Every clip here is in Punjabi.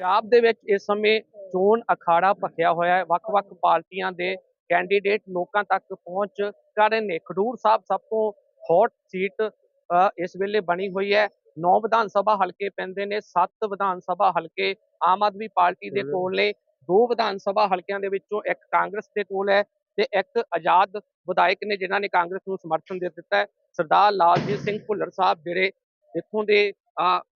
ਪੰਜਾਬ ਦੇ ਵਿੱਚ ਇਸ ਸਮੇਂ ਚੋਣ ਅਖਾੜਾ ਭਖਿਆ ਹੋਇਆ ਹੈ। ਵੱਖ-ਵੱਖ ਪਾਰਟੀਆਂ ਦੇ ਕੈਂਡੀਡੇਟ ਲੋਕਾਂ ਤੱਕ ਪਹੁੰਚ ਕਰ ਰਹੇ ਨੇ। ਖਡੂਰ ਸਾਹਿਬ ਸਭ ਤੋਂ ਹੌਟ ਸੀਟ ਇਸ ਵੇਲੇ ਬਣੀ ਹੋਈ ਹੈ। 9 ਵਿਧਾਨ ਸਭਾ ਹਲਕੇ ਪੈਂਦੇ ਨੇ। 7 ਵਿਧਾਨ ਸਭਾ ਹਲਕੇ ਆਮ ਆਦਮੀ ਪਾਰਟੀ ਦੇ ਕੋਲ ਨੇ। ਦੋ ਵਿਧਾਨ ਸਭਾ ਹਲਕਿਆਂ ਦੇ ਵਿੱਚੋਂ ਇੱਕ ਕਾਂਗਰਸ ਦੇ ਕੋਲ ਹੈ ਤੇ ਇੱਕ ਆਜ਼ਾਦ ਵਿਧਾਇਕ ਨੇ ਜਿਨ੍ਹਾਂ ਨੇ ਕਾਂਗਰਸ ਨੂੰ ਸਮਰਥਨ ਦੇ ਦਿੱਤਾ ਹੈ। ਸਰਦਾਰ ਲਾਲਜੀਤ ਸਿੰਘ ਭੁੱਲਰ ਸਾਹਿਬ ਜਿਹੜੇ ਇੱਥੋਂ ਦੇ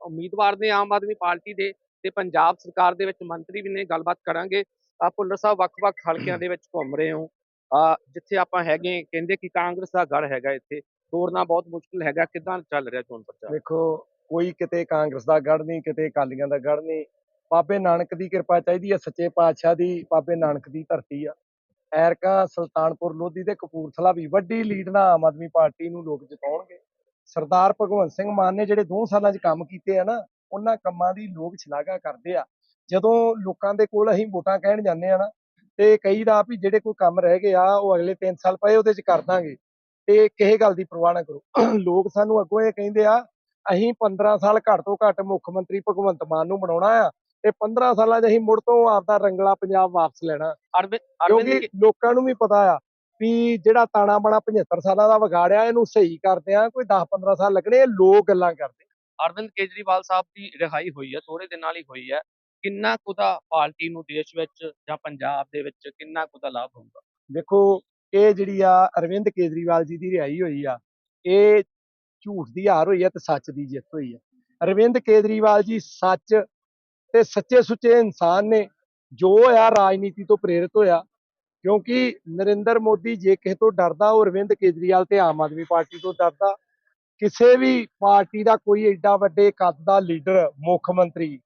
ਉਮੀਦਵਾਰ ਨੇ ਆਮ ਆਦਮੀ ਪਾਰਟੀ ਦੇ। ਤੇ ਪੰਜਾਬ ਸਰਕਾਰ ਦੇ ਵਿੱਚ ਮੰਤਰੀ ਵੀ ਨੇ, ਗੱਲਬਾਤ ਕਰਾਂਗੇ। ਆ ਭੁੱਲਰ ਸਾਹਿਬ ਵੱਖ-ਵੱਖ ਹਲਕਿਆਂ ਦੇ ਵਿੱਚ ਘੁੰਮ ਰਹੇ ਹੋ। ਆ ਜਿੱਥੇ ਆਪਾਂ ਹੈਗੇ ਕਹਿੰਦੇ ਕਿ ਕਾਂਗਰਸ ਦਾ ਗੜ ਹੈਗਾ ਇੱਥੇ। ਤੋੜਨਾ ਬਹੁਤ ਮੁਸ਼ਕਲ ਹੈਗਾ। ਕਿਦਾਂ ਚੱਲ ਰਿਹਾ ਚੋਣ ਪ੍ਰਚਾਰ? ਵੇਖੋ ਕੋਈ ਕਿਤੇ ਕਾਂਗਰਸ ਦਾ ਗੜ ਨਹੀਂ, ਕਿਤੇ ਅਕਾਲੀਆਂ ਦਾ ਗੜ ਨਹੀਂ। ਬਾਬੇ ਨਾਨਕ ਦੀ ਕਿਰਪਾ ਚਾਹੀਦੀ ਹੈ ਸੱਚੇ ਪਾਤਸ਼ਾਹ ਦੀ, ਬਾਬੇ ਨਾਨਕ ਦੀ ਧਰਤੀ ਆ। ਐਰਕਾ, ਸੁਲਤਾਨਪੁਰ, ਲੋਧੀ ਤੇ ਕਪੂਰਥਲਾ ਵੀ ਵੱਡੀ ਲੀਡ ਨਾਲ ਆਮ ਆਦਮੀ ਪਾਰਟੀ ਨੂੰ ਲੋਕ ਜਿਤਾਉਣਗੇ। ਸਰਦਾਰ ਭਗਵੰਤ ਸਿੰਘ ਮਾਨ ਨੇ ਜਿਹੜੇ 2 ਸਾਲਾਂ 'ਚ ਕੰਮ ਕੀਤੇ ਆ ਨਾ ਉਹਨਾਂ ਕੰਮਾਂ ਦੀ ਲੋਕ ਸ਼ਲਾਘਾ ਕਰਦੇ ਆ। ਜਦੋਂ ਲੋਕਾਂ ਦੇ ਕੋਲ ਅਸੀਂ ਵੋਟਾਂ ਕਹਿਣ ਜਾਂਦੇ ਆ ਨਾ ਤੇ ਕਈ ਦਾ ਵੀ ਜਿਹੜੇ ਕੋਈ ਕੰਮ ਰਹਿ ਗਏ ਆ ਉਹ ਅਗਲੇ 3 ਸਾਲ ਪਏ ਉਹਦੇ 'ਚ ਕਰ ਦਾਂਗੇ। ਤੇ ਕਿਸੇ ਗੱਲ ਦੀ ਪਰਵਾਹ ਨਾ ਕਰੋ। ਲੋਕ ਸਾਨੂੰ ਅੱਗੋਂ ਇਹ ਕਹਿੰਦੇ ਆ ਅਸੀਂ 15 ਸਾਲ ਘੱਟ ਤੋਂ ਘੱਟ ਮੁੱਖ ਮੰਤਰੀ ਭਗਵੰਤ ਮਾਨ ਨੂੰ ਬਣਾਉਣਾ ਆ ਤੇ 15 ਸਾਲਾਂ 'ਚ ਅਸੀਂ ਮੁੜ ਤੋਂ ਆਪਦਾ ਰੰਗਲਾ ਪੰਜਾਬ ਵਾਪਸ ਲੈਣਾ। ਕਿਉਂਕਿ ਲੋਕਾਂ ਨੂੰ ਵੀ ਪਤਾ ਆ ਵੀ ਜਿਹੜਾ ਤਾਣਾ ਬਾਣਾ 75 ਸਾਲਾਂ ਦਾ ਵਿਗਾੜਿਆ ਇਹਨੂੰ ਸਹੀ ਕਰਦੇ ਆ ਕੋਈ 10-15 ਸਾਲ ਲੱਗਣੇ ਇਹ ਲੋਕ ਗੱਲਾਂ ਕਰਦੇ ਅਰਵਿੰਦ ਕੇਜਰੀਵਾਲ ਸਾਹਿਬ ਦੀ ਰਿਹਾਈ ਹੋਈ ਹੈ ਥੋੜੇ ਦਿਨਾਂ ਲਈ ਹੋਈ ਹੈ। ਕਿੰਨਾ ਕੁ ਦਾ ਪਾਰਟੀ ਨੂੰ ਦੇਸ਼ ਵਿੱਚ ਜਾਂ ਪੰਜਾਬ ਦੇ ਵਿੱਚ ਕਿੰਨਾ ਕੁ ਦਾ ਲਾਭ ਹੋਊਗਾ? ਦੇਖੋ, ਇਹ ਜਿਹੜੀ ਆ ਅਰਵਿੰਦ ਕੇਜਰੀਵਾਲ ਜੀ ਦੀ ਰਿਹਾਈ ਹੋਈ ਆ, ਇਹ ਝੂਠ ਦੀ ਹਾਰ ਹੋਈ ਆ ਤੇ ਸੱਚ ਦੀ ਜਿੱਤ ਹੋਈ ਆ ਅਰਵਿੰਦ ਕੇਜਰੀਵਾਲ ਜੀ ਸੱਚ ਤੇ ਸੱਚੇ ਸੁੱਚੇ ਇਨਸਾਨ ਨੇ ਜੋ ਆ ਰਾਜਨੀਤੀ ਤੋਂ ਪ੍ਰੇਰਿਤ ਹੋਇਆ, ਕਿਉਂਕਿ ਨਰਿੰਦਰ ਮੋਦੀ ਜੇ ਕਿਸੇ ਤੋਂ ਡਰਦਾ, ਉਹ ਅਰਵਿੰਦ ਕੇਜਰੀਵਾਲ ਤੇ ਆਮ ਆਦਮੀ ਪਾਰਟੀ ਤੋਂ ਡਰਦਾ। ਕਿਸੇ ਵੀ ਪਾਰਟੀ ਦਾ ਕੋਈ ਏਡਾ ਵੱਡੇ ਕੱਦ ਦਾ ਲੀਡਰ, ਮੁੱਖ ਮੰਤਰੀ,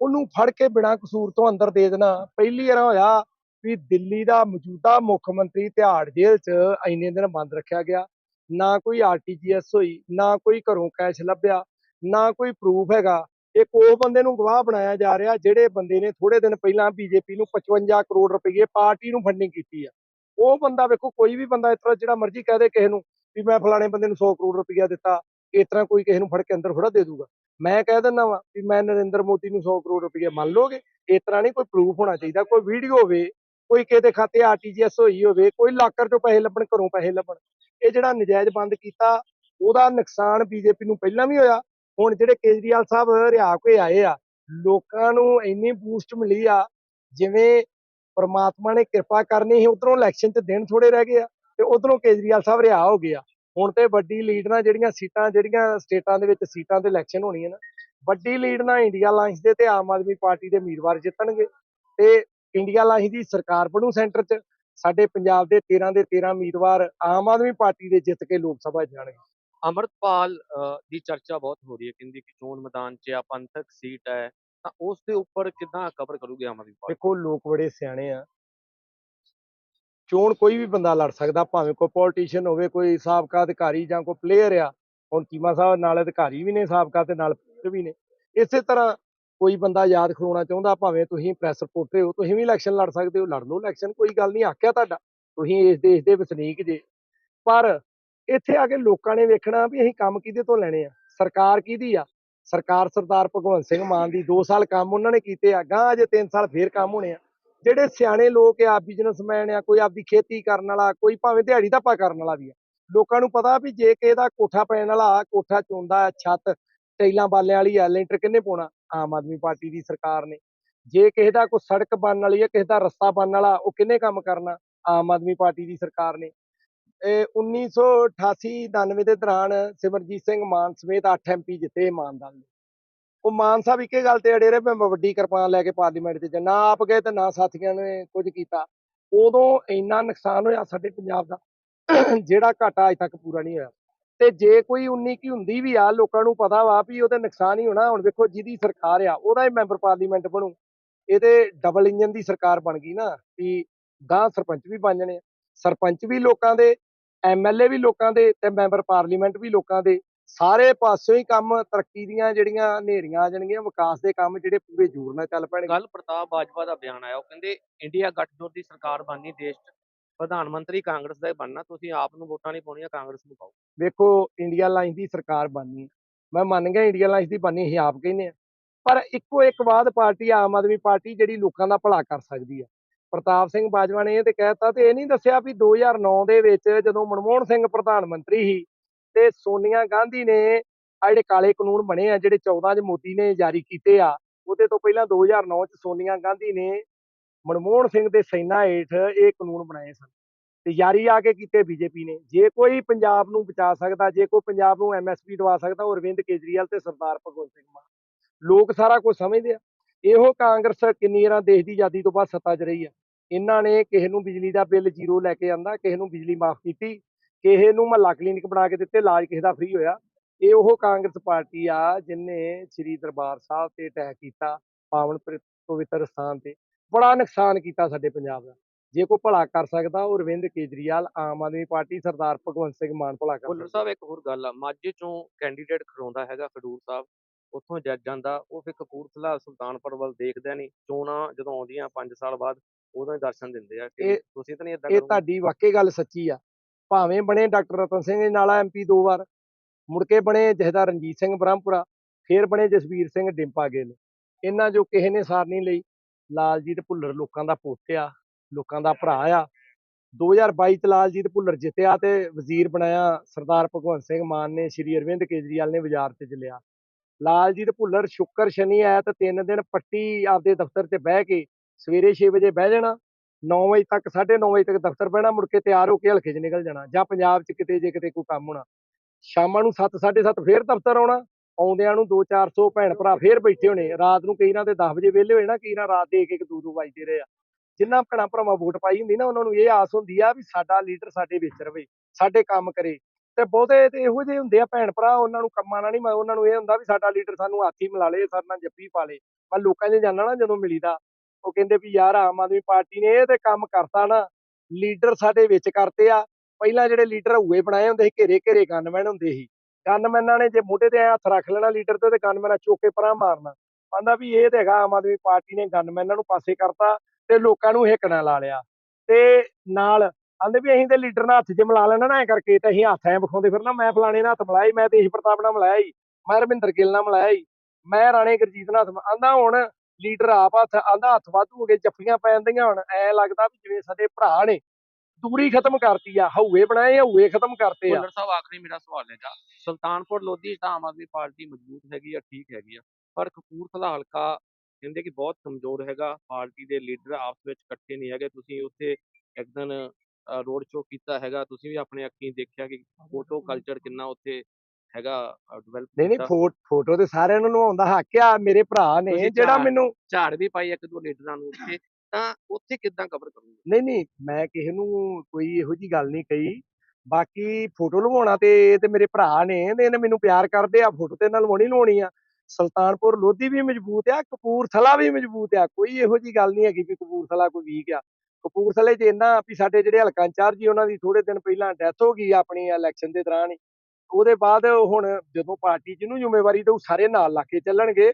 ਉਹਨੂੰ ਫੜ ਕੇ ਬਿਨਾਂ ਕਸੂਰ ਤੋਂ ਅੰਦਰ ਦੇ ਦੇਣਾ। ਪਹਿਲੀ ਵਾਰ ਹੋਇਆ ਵੀ ਦਿੱਲੀ ਦਾ ਮੌਜੂਦਾ ਮੁੱਖ ਮੰਤਰੀ ਤਿਹਾੜ ਜੇਲ੍ਹ 'ਚ ਇੰਨੇ ਦਿਨ ਬੰਦ ਰੱਖਿਆ ਗਿਆ। ਨਾ ਕੋਈ ਆਰਟੀਜੀਐਸ ਹੋਈ, ਨਾ ਕੋਈ ਘਰੋਂ ਕੈਸ਼ ਲੱਭਿਆ, ਨਾ ਕੋਈ ਪ੍ਰੂਫ ਹੈਗਾ। ਇੱਕ ਉਹ ਬੰਦੇ ਨੂੰ ਗਵਾਹ ਬਣਾਇਆ ਜਾ ਰਿਹਾ ਜਿਹੜੇ ਬੰਦੇ ਨੇ ਥੋੜੇ ਦਿਨ ਪਹਿਲਾਂ ਬੀਜੇਪੀ ਨੂੰ 55 ਕਰੋੜ ਰੁਪਏ ਪਾਰਟੀ ਨੂੰ ਫੰਡਿੰਗ ਕੀਤੀ ਆ। ਉਹ ਬੰਦਾ ਵੇਖੋ, ਕੋਈ ਵੀ ਬੰਦਾ ਇਸ ਤਰ੍ਹਾਂ ਜਿਹੜਾ ਮਰਜ਼ੀ ਕਹਿ ਦੇ ਕਿਸੇ ਨੂੰ। ਵੀ ਮੈਂ ਫਲਾਣੇ ਬੰਦੇ ਨੂੰ 100 ਕਰੋੜ ਰੁਪਇਆ ਦਿੱਤਾ, ਇਸ ਤਰ੍ਹਾਂ ਕੋਈ ਕਿਸੇ ਨੂੰ ਫੜ ਕੇ ਅੰਦਰ ਥੋੜਾ ਦੇ ਦੂਗਾ। ਮੈਂ ਕਹਿ ਦਿੰਦਾ ਵਾਂ ਵੀ ਮੈਂ ਨਰਿੰਦਰ ਮੋਦੀ ਨੂੰ 100 ਕਰੋੜ ਰੁਪਏ ਮੰਨ ਲੋਗੇ ਇਸ ਤਰ੍ਹਾਂ ਨਹੀਂ ਕੋਈ ਪ੍ਰੂਫ ਹੋਣਾ ਚਾਹੀਦਾ, ਕੋਈ ਵੀਡੀਓ ਹੋਵੇ, ਕੋਈ ਕਿਸੇ ਦੇ ਖਾਤੇ ਆਰਟੀਜੀਐਸ ਹੋਈ ਹੋਵੇ, ਕੋਈ ਲਾਕਰ ਚੋਂ ਪੈਸੇ ਲੱਭਣ, ਘਰੋਂ ਪੈਸੇ ਲੱਭਣ, ਇਹ ਜਿਹੜਾ ਨਜਾਇਜ਼ ਬੰਦ ਕੀਤਾ, ਉਹਦਾ ਨੁਕਸਾਨ ਬੀਜੇਪੀ ਨੂੰ ਪਹਿਲਾਂ ਵੀ ਹੋਇਆ, ਹੁਣ ਜਿਹੜੇ ਕੇਜਰੀਵਾਲ ਸਾਹਿਬ ਰਿਹਾ ਕੇ ਆਏ ਆ, ਲੋਕਾਂ ਨੂੰ ਇੰਨੀ ਬੂਸਟ ਮਿਲੀ ਆ, ਜਿਵੇਂ ਪਰਮਾਤਮਾ ਨੇ ਕਿਰਪਾ ਕਰਨੀ ਸੀ, ਉਧਰੋਂ ਇਲੈਕਸ਼ਨ 'ਚ ਦਿਨ ਥੋੜੇ ਰਹਿ ਗਏ ਆ। ਤੇ ਉਧਰੋਂ ਕੇਜਰੀਵਾਲ ਸਾਹਿਬ ਰਿਹਾ ਹੋ ਗਿਆ। ਹੁਣ ਤੇ ਵੱਡੀ ਲੀਡ ਨਾਲ ਜਿਹੜੀਆਂ ਸੀਟਾਂ ਜਿਹੜੀਆਂ ਸਟੇਟਾਂ ਦੇ ਵਿੱਚ ਸੀਟਾਂ ਤੇ ਇਲੈਕਸ਼ਨ ਹੋਣੀ ਹੈ ਨਾ ਵੱਡੀ ਲੀਡ ਨਾਲ ਇੰਡੀਆ ਅਲਾਈਅੰਸ ਦੇ ਤੇ ਆਮ ਆਦਮੀ ਪਾਰਟੀ ਦੇ ਉਮੀਦਵਾਰ ਜਿੱਤਣਗੇ ਤੇ ਇੰਡੀਆ ਅਲਾਈਅੰਸ ਦੀ ਸਰਕਾਰ ਬਣੂ ਸੈਂਟਰ 'ਚ ਸਾਡੇ ਪੰਜਾਬ ਦੇ 13 ਦੇ 13 ਉਮੀਦਵਾਰ ਆਮ ਆਦਮੀ ਪਾਰਟੀ ਦੇ ਜਿੱਤ ਕੇ ਲੋਕ ਸਭਾ ਜਾਣਗੇ। ਅਮਰਤਪਾਲ ਦੀ ਚਰਚਾ ਬਹੁਤ ਹੋ ਰਹੀ ਹੈ ਕਹਿੰਦੀ ਕਿ ਚੋਣ ਮੈਦਾਨ 'ਚ ਆ ਪੰਥਕ ਸੀਟ ਹੈ ਤਾਂ ਉਸ ਦੇ ਉੱਪਰ ਕਿਦਾਂ ਕਵਰ ਕਰੂਗੇ ਆਮ ਆਦਮੀ ਪਾਰਟੀ? ਦੇਖੋ ਲੋਕ ਬੜੇ ਸਿਆਣੇ ਆ। ਚੋਣ ਕੋਈ ਵੀ ਬੰਦਾ ਲੜ ਸਕਦਾ, ਭਾਵੇਂ ਕੋਈ ਪੋਲੀਟੀਸ਼ੀਅਨ ਹੋਵੇ, ਕੋਈ ਸਾਬਕਾ ਅਧਿਕਾਰੀ ਜਾਂ ਕੋਈ ਪਲੇਅਰ ਆ, ਹੁਣ ਚੀਮਾ ਸਾਹਿਬ ਨਾਲ ਅਧਿਕਾਰੀ ਵੀ ਨੇ, ਸਾਬਕਾ ਤੇ ਨਾਲ ਪਲੇਅਰ ਵੀ ਨੇ, ਇਸੇ ਤਰ੍ਹਾਂ ਕੋਈ ਬੰਦਾ ਯਾਦ ਖਲੋਣਾ ਚਾਹੁੰਦਾ, ਭਾਵੇਂ ਤੁਸੀਂ ਪ੍ਰੈਸ ਰਿਪੋਰਟਰ ਹੋ, ਤੁਸੀਂ ਵੀ ਇਲੈਕਸ਼ਨ ਲੜ ਸਕਦੇ ਹੋ, ਲੜ ਲਓ ਇਲੈਕਸ਼ਨ ਕੋਈ ਗੱਲ ਨਹੀਂ, ਆਖਿਆ ਤੁਹਾਡਾ, ਤੁਸੀਂ ਇਸ ਦੇਸ਼ ਦੇ ਵਸਨੀਕ ਜੇ, ਪਰ ਇੱਥੇ ਆ ਕੇ ਲੋਕਾਂ ਨੇ ਵੇਖਣਾ ਵੀ ਅਸੀਂ ਕੰਮ ਕਿਹਦੇ ਤੋਂ ਲੈਣੇ ਆ, ਸਰਕਾਰ ਕਿਹਦੀ ਆ, ਸਰਕਾਰ ਸਰਦਾਰ ਭਗਵੰਤ ਸਿੰਘ ਮਾਨ ਦੀ 2 ਸਾਲ ਕੰਮ ਉਹਨਾਂ ਨੇ ਕੀਤੇ ਆ ਗਾਂ ਅਜੇ 3 ਸਾਲ ਫੇਰ ਕੰਮ ਹੋਣੇ ਆ ਜਿਹੜੇ ਸਿਆਣੇ ਲੋਕ ਆ ਬਿਜ਼ਨਸਮੈਨ ਆ, ਕੋਈ ਆਪਦੀ ਖੇਤੀ ਕਰਨ ਵਾਲਾ, ਕੋਈ ਭਾਵੇਂ ਦਿਹਾੜੀ ਧੱਪਾ ਕਰਨ ਵਾਲਾ ਵੀ ਆ, ਲੋਕਾਂ ਨੂੰ ਪਤਾ ਵੀ ਜੇ ਕਿਸੇ ਦਾ ਕੋਠਾ ਪੈਣ ਵਾਲਾ, ਕੋਠਾ ਚੁੰਦਾ ਛੱਤ ਟੈਲਾਂ ਬਾਲਿਆਂ ਵਾਲੀ ਆ, ਲੈਂਟਰ ਕਿੰਨੇ ਪਾਉਣਾ? ਆਮ ਆਦਮੀ ਪਾਰਟੀ ਦੀ ਸਰਕਾਰ ਨੇ। ਜੇ ਕਿਸੇ ਦਾ ਕੋਈ ਸੜਕ ਬਣਨ ਵਾਲੀ ਹੈ ਕਿਸੇ ਦਾ ਰਸਤਾ ਬਣਨ ਵਾਲਾ, ਉਹ ਕਿੰਨੇ ਕੰਮ ਕਰਨਾ? ਆਮ ਆਦਮੀ ਪਾਰਟੀ ਦੀ ਸਰਕਾਰ ਨੇ। ਇਹ 1988 99 ਦੇ ਦੌਰਾਨ ਸਿਮਰਜੀਤ ਸਿੰਘ ਮਾਨ ਸਮੇਤ 8 ਐਮਪੀ ਜਿੱਤੇ ਇਮਾਨਦਾਰ ਨੇ। ਉਹ ਮਾਨ ਸਾਹਿਬ ਇੱਕੇ ਗੱਲ ਤੇ ਅੜੇ ਰਹੇ, ਮੈਂ ਵੱਡੀ ਕਿਰਪਾਨ ਲੈ ਕੇ ਪਾਰਲੀਮੈਂਟ 'ਤੇ ਜਾ- ਨਾ ਆਪ ਗਏ ਤੇ ਨਾ ਸਾਥੀਆਂ ਨੇ ਕੁਝ ਕੀਤਾ। ਉਦੋਂ ਇੰਨਾ ਨੁਕਸਾਨ ਹੋਇਆ ਸਾਡੇ ਪੰਜਾਬ ਦਾ, ਜਿਹੜਾ ਘਾਟਾ ਅਜੇ ਤੱਕ ਪੂਰਾ ਨਹੀਂ ਹੋਇਆ। ਤੇ ਜੇ ਕੋਈ 19 ਕੀ ਹੁੰਦੀ ਵੀ ਆ, ਲੋਕਾਂ ਨੂੰ ਪਤਾ ਵਾ ਵੀ ਉਹਦੇ ਨੁਕਸਾਨ ਹੀ ਹੋਣਾ। ਹੁਣ ਵੇਖੋ ਜਿਹਦੀ ਸਰਕਾਰ ਆ, ਉਹਦਾ ਹੀ ਮੈਂਬਰ ਪਾਰਲੀਮੈਂਟ ਬਣੂ। ਇਹਦੇ ਡਬਲ ਇੰਜਨ ਦੀ ਸਰਕਾਰ ਬਣ ਗਈ ਨਾ, ਵੀ ਗਾਂ ਸਰਪੰਚ ਵੀ ਬਣ ਜਾਣੇ ਆ। ਸਰਪੰਚ ਵੀ ਲੋਕਾਂ ਦੇ ਐਮਐਲਏ ਵੀ ਲੋਕਾਂ ਦੇ ਤੇ ਮੈਂਬਰ ਪਾਰਲੀਮੈਂਟ ਵੀ ਲੋਕਾਂ ਦੇ। ਸਾਰੇ ਪਾਸਿਓਂ ਹੀ ਕੰਮ ਤਰੱਕੀ ਦੀਆਂ ਜਿਹੜੀਆਂ ਹਨੇਰੀਆਂ ਆ ਜਾਣਗੀਆਂ ਵਿਕਾਸ ਦੇ ਕੰਮ ਜਿਹੜੇ ਪੂਰੇ ਜ਼ੋਰ ਨਾਲ ਚੱਲ ਪੈਣਗੇ। ਗੱਲ ਪ੍ਰਤਾਪ ਬਾਜਵਾ ਦਾ ਬਿਆਨ ਆਇਆ ਉਹ ਕਹਿੰਦੇ ਇੰਡੀਆ ਗੱਠਜੋੜ ਦੀ ਸਰਕਾਰ ਬਣਨੀ ਦੇਸ਼ 'ਚ ਪ੍ਰਧਾਨ ਮੰਤਰੀ ਕਾਂਗਰਸ ਦਾ ਹੀ ਬਣਨਾ ਤੁਸੀਂ ਆਪ ਨੂੰ ਵੋਟਾਂ ਨਹੀਂ ਪਾਉਣੀਆਂ ਕਾਂਗਰਸ ਨੂੰ ਪਾਓ। ਵੇਖੋ ਇੰਡੀਆ ਲਾਈਨ ਦੀ ਸਰਕਾਰ ਬਣਨੀ ਮੈਂ ਮੰਨ ਗਿਆ ਇੰਡੀਆ ਲਾਈਨ ਦੀ ਬਣਨੀ ਅਸੀਂ ਆਪ ਕਹਿੰਦੇ ਆ। ਪਰ ਇੱਕੋ ਇੱਕ ਬਾਦ ਪਾਰਟੀ ਆਮ ਆਦਮੀ ਪਾਰਟੀ ਜਿਹੜੀ ਲੋਕਾਂ ਦਾ ਭਲਾ ਕਰ ਸਕਦੀ ਆ। ਪ੍ਰਤਾਪ ਸਿੰਘ ਬਾਜਵਾ ਨੇ ਇਹ ਤੇ ਕਹਿਤਾ ਤੇ ਇਹ ਨਹੀਂ ਦੱਸਿਆ ਵੀ 2009 ਦੇ ਵਿੱਚ ਜਦੋਂ ਮਨਮੋਹਨ ਸਿੰਘ ਪ੍ਰਧਾਨ ਮੰਤਰੀ ਸੀ ਤੇ ਸੋਨੀਆ ਗਾਂਧੀ ਨੇ ਆ ਜਿਹੜੇ ਕਾਲੇ ਕਾਨੂੰਨ ਬਣੇ ਆ, ਜਿਹੜੇ 14 ਚ ਮੋਦੀ ਨੇ ਜਾਰੀ ਕੀਤੇ ਆ, ਉਹਦੇ ਤੋਂ ਪਹਿਲਾਂ 2009 ਚ ਸੋਨੀਆ ਗਾਂਧੀ ਨੇ ਮਨਮੋਹਨ ਸਿੰਘ ਦੇ ਸੈਨਾ ਹੇਠ ਇਹ ਕਾਨੂੰਨ ਬਣਾਏ ਸਨ ਤੇ ਜਾਰੀ ਆ ਕੇ ਕੀਤੇ ਬੀਜੇਪੀ ਨੇ। ਜੇ ਕੋਈ ਪੰਜਾਬ ਨੂੰ ਬਚਾ ਸਕਦਾ, ਜੇ ਕੋਈ ਪੰਜਾਬ ਨੂੰ ਐਮਐਸਪੀ ਦਵਾ ਸਕਦਾ, ਉਹ ਅਰਵਿੰਦ ਕੇਜਰੀਵਾਲ ਤੇ ਸਰਦਾਰ ਭਗਵੰਤ ਸਿੰਘ ਮਾਨ। ਲੋਕ ਸਾਰਾ ਕੁਝ ਸਮਝਦੇ ਆ। ਇਹੋ ਕਾਂਗਰਸ ਕਿੰਨੀ ਵਾਰਾਂ ਦੇਸ਼ ਦੀ ਆਜ਼ਾਦੀ ਤੋਂ ਬਾਅਦ ਸੱਤਾ 'ਚ ਰਹੀ ਆ। ਇਹਨਾਂ ਨੇ ਕਿਸੇ ਨੂੰ ਬਿਜਲੀ ਦਾ ਬਿੱਲ ਜ਼ੀਰੋ ਲੈ ਕੇ ਆਂਦਾ, ਕਿਸੇ ਨੂੰ ਬਿਜਲੀ ਮਾਫ ਕੀਤੀ ਕਿਸੇ ਨੂੰ ਮਹੱਲਾ ਕਲੀਨਿਕ ਬਣਾ ਕੇ ਦਿੱਤੇ ਇਲਾਜ ਕਿਸੇ ਦਾ ਫ੍ਰੀ ਹੋਇਆ। ਇਹ ਉਹ ਕਾਂਗਰਸ ਪਾਰਟੀ ਆ ਜਿਨੇ ਸ੍ਰੀ ਦਰਬਾਰ ਸਾਹਿਬ ਤੇ ਅਟੈਕ ਕੀਤਾ ਪਾਵਨ ਪਵਿ- ਪਵਿੱਤਰ ਸਥਾਨ ਤੇ। ਬੜਾ ਨੁਕਸਾਨ ਕੀਤਾ ਸਾਡੇ ਪੰਜਾਬ ਦਾ। ਜੇ ਕੋਈ ਭਲਾ ਕਰ ਸਕਦਾ ਉਹ ਅਰਵਿੰਦ ਕੇਜਰੀਵਾਲ ਆਮ ਆਦਮੀ ਪਾਰਟੀ ਸਰਦਾਰ ਭਗਵੰਤ ਸਿੰਘ ਮਾਨ ਭਲਾ ਕਰ ਭੁੱਲਰ ਸਾਹਿਬ ਇੱਕ ਹੋਰ ਗੱਲ ਆ। ਮਾਝੇ ਚੋਂ ਕੈਂਡੀਡੇਟ ਖੜਾਉਂਦਾ ਹੈਗਾ ਖਡੂਰ ਸਾਹਿਬ। ਉੱਥੋਂ ਜੱਜ ਜਾਂਦਾ ਉਹ ਫਿਰ ਕਪੂਰਥਲਾ ਸੁਲਤਾਨਪੁਰ ਵੱਲ ਦੇਖਦਾ ਨਹੀਂ ਚੋਣਾਂ ਜਦੋਂ ਆਉਂਦੀਆਂ 5 ਸਾਲ ਬਾਅਦ ਉਦੋਂ ਹੀ ਦਰਸ਼ਨ ਦਿੰਦੇ ਆ ਕਿ ਤੁਸੀਂ ਤਾਂ ਨਹੀਂ ਇਦਾਂ ਇਹ ਤੁਹਾਡੀ ਵਾਕਈ ਗੱਲ ਸੱਚੀ ਆ। ਭਾਵੇਂ ਬਣੇ ਡਾਕਟਰ ਰਤਨ ਸਿੰਘ ਨਾਲਾ ਐਮਪੀ ਦੋ ਵਾਰ, ਮੁੜ ਕੇ ਬਣੇ ਜਥੇਦਾਰ ਰਣਜੀਤ ਸਿੰਘ ਬ੍ਰਹਮਪੁਰਾ, ਫੇਰ ਬਣੇ ਜਸਵੀਰ ਸਿੰਘ ਡਿੰਪਾ ਗਿੱਲ। ਇਹਨਾਂ ਜੋ ਕਿਸੇ ਨੇ ਸਾਰ ਨਹੀਂ ਲਈ, ਲਾਲਜੀਤ ਭੁੱਲਰ ਲੋਕਾਂ ਦਾ ਪੁੱਤ ਆ, ਲੋਕਾਂ ਦਾ ਭਰਾ ਆ। 2022 ਚ ਲਾਲਜੀਤ ਭੁੱਲਰ ਜਿੱਤਿਆ ਤੇ ਵਜ਼ੀਰ ਬਣਾਇਆ ਸਰਦਾਰ ਭਗਵੰਤ ਸਿੰਘ ਮਾਨ ਨੇ, ਸ਼੍ਰੀ ਅਰਵਿੰਦ ਕੇਜਰੀਵਾਲ ਨੇ ਬਾਜ਼ਾਰ ਚ ਲਿਆ ਲਾਲਜੀਤ ਭੁੱਲਰ ਸ਼ੁੱਕਰ ਸ਼ਨੀ ਆਇਆ ਐਤ ਤਿੰਨ ਦਿਨ ਪੱਟੀ ਆਪਦੇ ਦਫ਼ਤਰ 'ਚ ਬਹਿ ਕੇ ਸਵੇਰੇ 6 ਵਜੇ ਬਹਿ ਜਾਣਾ 9 ਵਜੇ ਤੱਕ 9:30 ਵਜੇ ਤੱਕ ਦਫ਼ਤਰ ਬਹਿਣਾ ਮੁੜ ਕੇ ਤਿਆਰ ਹੋ ਕੇ ਹਲਕੇ 'ਚ ਨਿਕਲ ਜਾਣਾ। ਜਾਂ ਪੰਜਾਬ 'ਚ ਕਿਤੇ ਜੇ ਕਿਤੇ ਕੋਈ ਕੰਮ ਹੋਣਾ। ਸ਼ਾਮਾਂ ਨੂੰ 7 7:30 ਫੇਰ ਦਫ਼ਤਰ ਆਉਣਾ। ਆਉਂਦਿਆਂ ਨੂੰ 2-400 ਭੈਣ ਭਰਾ ਫੇਰ ਬੈਠੇ ਹੋਣੇ। ਰਾਤ ਨੂੰ ਕਈ ਨਾ ਤੇ 10 ਵਜੇ ਵਿਹਲੇ ਹੋਏ ਨਾ, ਕਈ ਨਾ ਰਾਤ ਦੇ ਇੱਕ ਇੱਕ ਦੋ ਦੋ ਵੱਜਦੇ ਰਹੇ ਆ। ਜਿੰਨਾ ਭੈਣਾਂ ਭਰਾਵਾਂ ਵੋਟ ਪਾਈ ਹੁੰਦੀ ਨਾ, ਉਹਨਾਂ ਨੂੰ ਇਹ ਆਸ ਹੁੰਦੀ ਆ ਵੀ ਸਾਡਾ ਲੀਡਰ ਸਾਡੇ ਵਿੱਚ ਰਵੇ, ਸਾਡੇ ਕੰਮ ਕਰੇ। ਤੇ ਬਹੁਤੇ ਤੇ ਇਹੋ ਜਿਹੇ ਹੁੰਦੇ ਆ ਭੈਣ ਭਰਾ, ਉਹਨਾਂ ਨੂੰ ਕੰਮਾਂ ਨਾਲ ਨਹੀਂ ਉਹਨਾਂ ਨੂੰ ਇਹ ਹੁੰਦਾ ਵੀ ਸਾਡਾ ਲੀਡਰ ਸਾਨੂੰ ਹਾਥੀ ਮਿਲਾ ਲੇ, ਸਾਡੇ ਨਾਲ ਜੱਫੀ ਪਾ ਲੇ। ਮੈਂ ਲੋਕਾਂ 'ਚ ਜਾਣਾ ਨਾ ਜਦੋਂ ਮਿਲੀਦਾ। ਉਹ ਕਹਿੰਦੇ ਵੀ ਯਾਰ ਆਮ ਆਦਮੀ ਪਾਰਟੀ ਨੇ ਇਹ ਤੇ ਕੰਮ ਕਰਤਾ ਨਾ, ਲੀਡਰ ਸਾਡੇ ਵਿੱਚ ਕਰਤੇ ਆ। ਪਹਿਲਾਂ ਜਿਹੜੇ ਲੀਡਰ ਹੂਏ ਬਣਾਏ ਹੁੰਦੇ ਸੀ, ਘੇਰੇ ਘੇਰੇ ਗਨਮੈਨ ਹੁੰਦੇ ਸੀ। ਗਨਮੈਨਾਂ ਨੇ ਜੇ ਮੋਢੇ ਤੇ ਐਂ ਹੱਥ ਰੱਖ ਲੈਣਾ ਲੀਡਰ ਤੇ ਤੇ ਗਨਮੈਨਾਂ ਚੁੱਕ ਕੇ ਪਰਾਂ ਮਾਰਨਾ। ਕਹਿੰਦਾ ਵੀ ਇਹ ਤੇ ਹੈਗਾ, ਆਮ ਆਦਮੀ ਪਾਰਟੀ ਨੇ ਗਨਮੈਨਾਂ ਨੂੰ ਪਾਸੇ ਕਰਤਾ ਤੇ ਲੋਕਾਂ ਨੂੰ ਹਿੱਕਣਾ ਲਾ ਲਿਆ। ਤੇ ਨਾਲ ਕਹਿੰਦੇ ਵੀ ਅਸੀਂ ਤੇ ਲੀਡਰ ਨਾਲ ਹੱਥ ਜੇ ਮਿਲਾ ਲੈਣਾ ਨਾ ਐ ਕਰਕੇ ਤੇ ਅਸੀਂ ਹੱਥ ਐ ਵਿਖਾਉਂਦੇ ਫਿਰਨਾ, ਮੈਂ ਫਲਾਣੇ ਨਾਲ ਹੱਥ ਮਿਲਾਈ ਮੈਂ ਤੇਜ ਪ੍ਰਤਾਪ ਨਾਲ ਮਿਲਾਇਆ ਸੀ ਮੈਂ ਰਵਿੰਦਰ ਗਿੱਲ ਨਾਲ ਮਿਲਾਇਆ ਸੀ ਮੈਂ ਰਾਣੇ ਗੁਰਜੀਤ ਨਾਲ ਹੱਥ ਆਂਦਾ ਹੁਣ ਲੀਡਰ ਆਪ ਹੱਥ ਆਂਦਾ ਹੱਥ ਵਾਧੂ ਹੋ ਗਏ ਜੱਫੀਆਂ ਪੈ ਜਾਂਦੀਆਂ ਹੁਣ ਐ ਲੱਗਦਾ ਵੀ ਜਿਵੇਂ ਸਾਡੇ ਭਰਾ ਨੇ ਦੂਰੀ ਖਤਮ ਕਰਤੀ ਆ ਹਊਏ ਬਣਾਏ ਹਊਏ ਖਤਮ ਕਰਤੇ ਆ। ਭੁੱਲਰ ਸਾਹਿਬ ਆਖਰੀ ਮੇਰਾ ਸਵਾਲ ਹੈਗਾ ਸੁਲਤਾਨਪੁਰ ਲੋਧੀ ਤਾਂ ਆਮ ਆਦਮੀ ਪਾਰਟੀ ਮਜ਼ਬੂਤ ਹੈਗੀ ਆ ਠੀਕ ਹੈਗੀ ਆ ਪਰ ਕਪੂਰਥਲਾ ਹਲਕਾ ਕਹਿੰਦੇ ਕਿ ਬਹੁਤ ਕਮਜ਼ੋਰ ਹੈਗਾ ਪਾਰਟੀ ਦੇ ਲੀਡਰ ਆਪਸ ਵਿੱਚ ਇਕੱਠੇ ਨਹੀਂ ਹੈਗੇ ਤੁਸੀਂ ਉੱਥੇ ਇੱਕ ਦਿਨ ਰੋਡ ਸ਼ੋਅ ਕੀਤਾ ਹੈਗਾ ਤੁਸੀਂ ਵੀ ਆਪਣੇ ਅੱਖੀਂ ਦੇਖਿਆ ਕਿ ਫੋਟੋ ਕਲਚਰ ਕਿੰਨਾ ਉੱਥੇ ਹੈਗਾ ਡਿਵੈਲਪ ਨਹੀਂ ਨਹੀਂ ਫੋ- ਫੋਟੋ ਤੇ ਸਾਰਿਆਂ ਨੂੰ ਨਵਾਉਂਦਾ ਹੱਕ ਆ ਮੇਰੇ ਭਰਾ ਨੇ ਤੁਸੀਂ ਜਿਹੜਾ ਮੈਨੂੰ ਝਾੜ ਵੀ ਪਾਈ ਇੱਕ ਦੋ ਲੀਡਰਾਂ ਨੂੰ ਉੱਥੇ ਤਾਂ ਉੱਥੇ ਕਿੱਦਾਂ ਕਵਰ ਕਰੂਗੇ? ਨਹੀਂ ਨਹੀਂ ਮੈਂ ਕਿਸੇ ਨੂੰ ਕੋਈ ਇਹੋ ਜੀ ਗੱਲ ਨਹੀਂ ਕਹੀ। ਬਾਕੀ ਫੋਟੋ ਲਵਾਉਣਾ ਤੇ ਇਹ ਤੇ ਮੇਰੇ ਭਰਾ ਨੇ ਤੇ ਇਹਨੇ ਮੈਨੂੰ ਪਿਆਰ ਕਰਦੇ ਆ ਫੋਟੋ ਤੇ ਇਹਨਾਂ ਲਵਾਉਣੀ ਲਵਾਉਣੀ ਆ। ਸੁਲਤਾਨਪੁਰ ਲੋਧੀ ਵੀ ਮਜ਼ਬੂਤ ਆ ਕਪੂਰਥਲਾ ਵੀ ਮਜ਼ਬੂਤ ਆ। ਕੋਈ ਇਹੋ ਜੀ ਗੱਲ ਨਹੀਂ ਹੈਗੀ ਵੀ ਕਪੂਰਥਲਾ ਕੋਈ ਵੀਕ ਆ। ਕਪੂਰਥਲੇ 'ਚ ਇੰਨਾ ਵੀ ਸਾਡੇ ਜਿਹੜੇ ਹਲਕਾ ਇੰਚਾਰਜ ਜੀ ਉਹਨਾਂ ਦੀ ਥੋੜੇ ਦਿਨ ਪਹਿਲਾਂ ਡੈਥ ਹੋ ਗਈ ਆ ਆਪਣੀ ਇਲੈਕਸ਼ਨ ਦੇ ਦੌਰਾਨ ਹੀ। ਉਹਦੇ ਬਾਅਦ ਹੁਣ ਜਦੋਂ ਪਾਰਟੀ ਜਿਹਨੂੰ ਜ਼ਿੰਮੇਵਾਰੀ ਦਊ ਸਾਰੇ ਨਾਲ ਲਾ ਕੇ ਚੱਲਣਗੇ।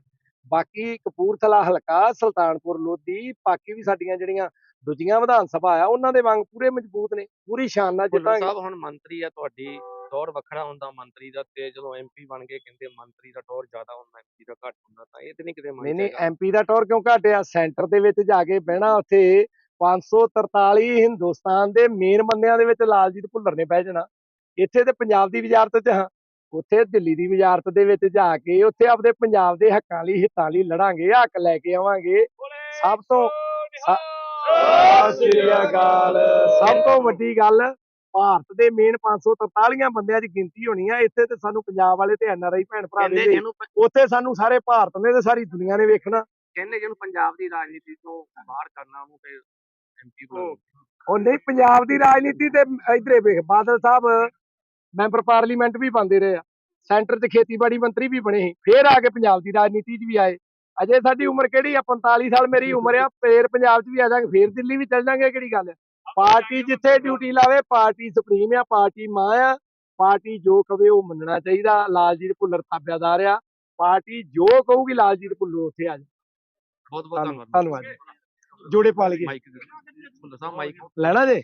ਬਾਕੀ ਕਪੂਰਥਲਾ ਹਲਕਾ ਸੁਲਤਾਨਪੁਰ ਲੋਧੀ ਬਾਕੀ ਵੀ ਸਾਡੀਆਂ ਜਿਹੜੀਆਂ ਦੂਜੀਆਂ ਵਿਧਾਨ ਸਭਾ ਆ ਉਹਨਾਂ ਦੇ ਵਾਂਗ ਪੂਰੇ ਮਜ਼ਬੂਤ ਨੇ ਪੂਰੀ ਸ਼ਾਨ ਨਾਲ ਜਿੱਤਾਂਗੇ। ਸਾਹਿਬ ਹੁਣ ਮੰਤਰੀ ਆ ਤੁਹਾਡੀ ਦੌਰ ਵੱਖਰਾ ਹੁੰਦਾ ਮੰਤਰੀ ਦਾ ਤੇ ਜਦੋਂ ਐਮਪੀ ਬਣ ਗਏ ਕਹਿੰਦੇ ਮੰਤਰੀ ਦਾ ਦੌਰ ਜ਼ਿਆਦਾ ਹੁੰਦਾ ਐਮਪੀ ਦਾ ਘੱਟ ਹੁੰਦਾ ਤਾਂ ਇਹ ਤੇ ਨਹੀਂ ਕਿਤੇ ਨਹੀਂ ਮੰਨ ਨਹੀਂ ਜਾਏਗਾ ਐਮਪੀ ਦਾ ਟੌਰ ਕਿਉਂ ਘਟਿਆ ਸੈਂਟਰ ਦੇ ਵਿੱਚ ਜਾ ਕੇ ਬਹਿਣਾ ਉੱਥੇ 543 ਹਿੰਦੁਸਤਾਨ ਦੇ ਮੇਨ ਬੰਦਿਆਂ ਦੇ ਵਿੱਚ ਲਾਲਜੀਤ ਭੁੱਲਰ ਨੇ ਬਹਿ ਜਾਣਾ। ਇੱਥੇ ਤੇ ਪੰਜਾਬ ਦੀ ਵਜ਼ਾਰਤ 'ਚ ਹਾਂ। ਉੱਥੇ ਦਿੱਲੀ ਦੀ ਵਜ਼ਾਰਤ ਦੇ ਵਿੱਚ ਜਾ ਕੇ ਉੱਥੇ ਆਪਦੇ ਪੰਜਾਬ ਦੇ ਹੱਕਾਂ ਲਈ ਹਿੱਤਾਂ ਲਈ ਲੜਾਂਗੇ ਹੱਕ ਲੈ ਕੇ ਆਵਾਂਗੇ। ਸਭ ਤੋਂ ਸ੍ਰੀ ਅਕਾਲ। ਸਭ ਤੋਂ ਵੱਡੀ ਗੱਲ ਭਾਰਤ ਦੇ ਮੇਨ 543 ਬੰਦਿਆਂ ਦੀ ਗਿਣਤੀ ਹੋਣੀ ਆ। ਇੱਥੇ ਤੇ ਸਾਨੂੰ ਪੰਜਾਬ ਵਾਲੇ ਤੇ ਐਨਆਰਆਈ ਭੈਣ ਭਰਾ ਕਹਿੰਦੇ ਨੇ ਜਿਹਨੂੰ ਪ- ਉੱਥੇ ਸਾਨੂੰ ਸਾਰੇ ਭਾਰਤ ਨੇ ਤੇ ਸਾਰੀ ਦੁਨੀਆ ਨੇ ਵੇਖਣਾ। ਕਹਿੰਦੇ ਜਿਹਨੂੰ ਪੰਜਾਬ ਦੀ ਰਾਜਨੀਤੀ ਤੋਂ ਬਾਹਰ ਕਰਨਾ ਉਹਨੂੰ ਤੇ ਐਮਪੀ ਬਣਾਉਣਾ। ਉਹ ਨਹੀਂ ਪੰਜਾਬ ਦੀ ਰਾਜਨੀਤੀ ਤੇ ਇਧਰੇ ਵੇਖ ਬਾਦਲ ਸਾਹਿਬ ਮੈਂਬਰ ਪਾਰਲੀਮੈਂਟ ਵੀ ਪਾਉਂਦੇ ਰਹੇ ਆ। ਸੈਂਟਰ 'ਚ ਖੇਤੀਬਾੜੀ ਮੰਤਰੀ ਵੀ ਬਣੇ ਸੀ। ਫੇਰ ਆ ਕੇ ਪੰਜਾਬ ਦੀ ਰਾਜਨੀਤੀ 'ਚ ਵੀ ਆਏ। ਅਜੇ ਸਾਡੀ ਉਮਰ ਕਿਹੜੀ ਆ? 45 ਸਾਲ ਮੇਰੀ ਉਮਰ ਆ। ਫੇਰ ਪੰਜਾਬ 'ਚ ਵੀ ਆ ਜਾਾਂਗੇ ਫੇਰ ਦਿੱਲੀ ਵੀ ਚੱਲ ਜਾਾਂਗੇ ਕਿਹੜੀ ਗੱਲ ਪਾਰਟੀ ਜਿੱਥੇ ਡਿਊਟੀ ਲਾਵੇ ਪਾਰਟੀ ਸੁਪਰੀਮ ਆ ਪਾਰਟੀ ਮਾਂ ਆ। ਪਾਰਟੀ ਜੋ ਕਵੇ ਉਹ ਮੰਨਣਾ ਚਾਹੀਦਾ। ਲਾਲਜੀਤ ਭੁੱਲਰ ਤਾਬਿਆਦਾਰ ਆ। ਪਾਰਟੀ ਜੋ ਕਹੂਗੀ ਲਾਲਜੀਤ ਭੁੱਲਰ ਉੱਥੇ ਆ ਜਾ ਬਹੁਤ ਬਹੁਤ ਧੰਨਵਾਦ। ਧੰਨਵਾਦ। ਜੋੜੇ ਪਾਲ ਮਾਈਕ ਸਾਹਿਬ ਮਾਈਕ। ਲੈਣਾ ਜੇ?